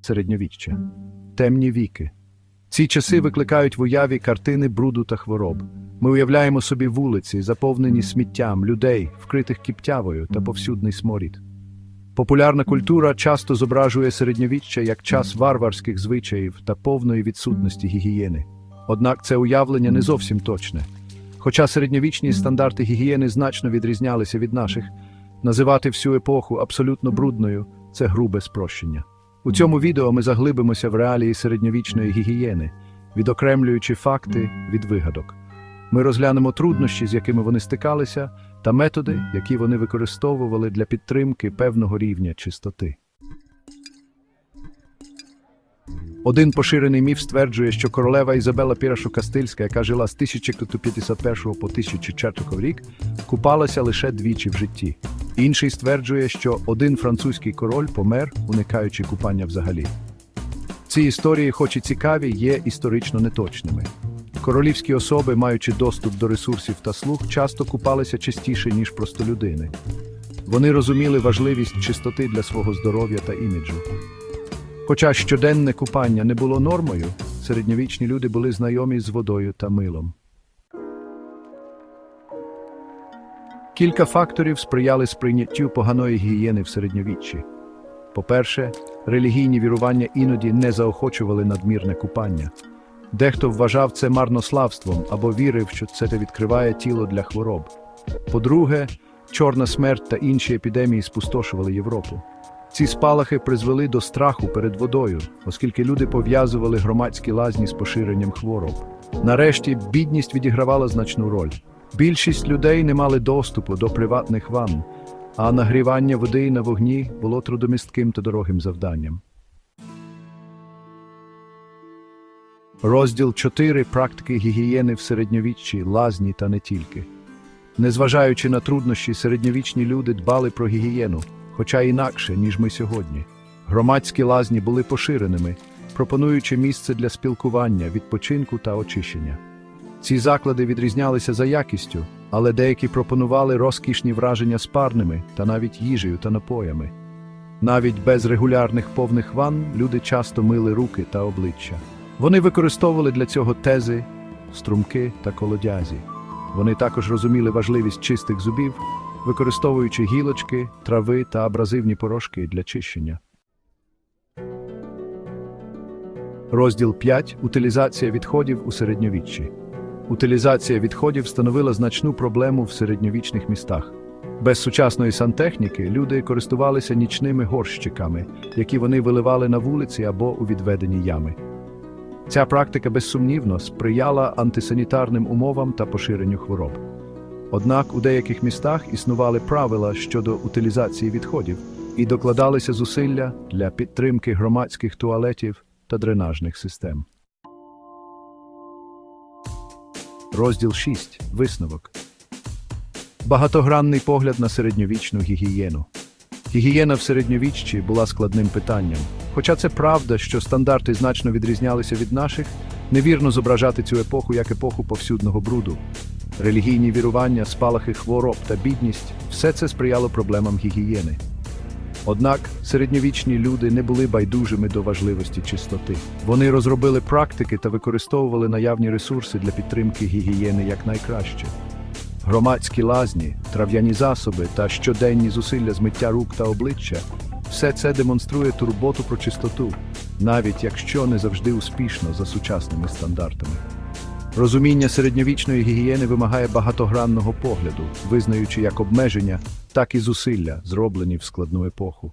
Середньовіччя. Темні віки. Ці часи викликають в уяві картини бруду та хвороб. Ми уявляємо собі вулиці, заповнені сміттям, людей, вкритих кіптявою та повсюдний сморід. Популярна культура часто зображує середньовіччя як час варварських звичаїв та повної відсутності гігієни. Однак це уявлення не зовсім точне. Хоча середньовічні стандарти гігієни значно відрізнялися від наших, називати всю епоху абсолютно брудною це грубе спрощення. У цьому відео ми заглибимося в реалії середньовічної гігієни, відокремлюючи факти від вигадок. Ми розглянемо труднощі, з якими вони стикалися, та методи, які вони використовували для підтримки певного рівня чистоти. Один поширений міф стверджує, що королева Ізабела Пірашу Кастильська, яка жила з 1151 по 1004 рік, купалася лише двічі в житті. Інший стверджує, що один французький король помер, уникаючи купання взагалі. Ці історії, хоч і цікаві, є історично неточними. Королівські особи, маючи доступ до ресурсів та слуг, часто купалися частіше, ніж простолюдини. Вони розуміли важливість чистоти для свого здоров'я та іміджу. Хоча щоденне купання не було нормою, середньовічні люди були знайомі з водою та милом. Кілька факторів сприяли сприйняттю поганої гігієни в середньовіччі. По-перше, релігійні вірування іноді не заохочували надмірне купання. Дехто вважав це марнославством або вірив, що це відкриває тіло для хвороб. По-друге, чорна смерть та інші епідемії спустошували Європу. Ці спалахи призвели до страху перед водою, оскільки люди пов'язували громадські лазні з поширенням хвороб. Нарешті бідність відігравала значну роль. Більшість людей не мали доступу до приватних ванн, а нагрівання води на вогні було трудомістким та дорогим завданням. Розділ 4. Практики гігієни в середньовіччі, лазні та не тільки. Незважаючи на труднощі, середньовічні люди дбали про гігієну, хоча інакше, ніж ми сьогодні. Громадські лазні були поширеними, пропонуючи місце для спілкування, відпочинку та очищення. Ці заклади відрізнялися за якістю, але деякі пропонували розкішні враження спарними та навіть їжею та напоями. Навіть без регулярних повних ванн люди часто мили руки та обличчя. Вони використовували для цього тези, струмки та колодязі. Вони також розуміли важливість чистих зубів, використовуючи гілочки, трави та абразивні порошки для чищення. Розділ 5. Утилізація відходів у середньовіччі. Утилізація відходів становила значну проблему в середньовічних містах. Без сучасної сантехніки люди користувалися нічними горщиками, які вони виливали на вулиці або у відведені ями. Ця практика безсумнівно сприяла антисанітарним умовам та поширенню хвороб. Однак у деяких містах існували правила щодо утилізації відходів і докладалися зусилля для підтримки громадських туалетів та дренажних систем. Розділ 6. Висновок. Багатогранний погляд на середньовічну гігієну. Гігієна в середньовіччі була складним питанням. Хоча це правда, що стандарти значно відрізнялися від наших, невірно зображати цю епоху як епоху повсюдного бруду. Релігійні вірування, спалахи хвороб та бідність все це сприяло проблемам гігієни. Однак середньовічні люди не були байдужими до важливості чистоти. Вони розробили практики та використовували наявні ресурси для підтримки гігієни якнайкраще. Громадські лазні, трав'яні засоби та щоденні зусилля з миття рук та обличчя все це демонструє турботу про чистоту, навіть якщо не завжди успішно за сучасними стандартами. Розуміння середньовічної гігієни вимагає багатогранного погляду, визнаючи як обмеження, так і зусилля, зроблені в складну епоху.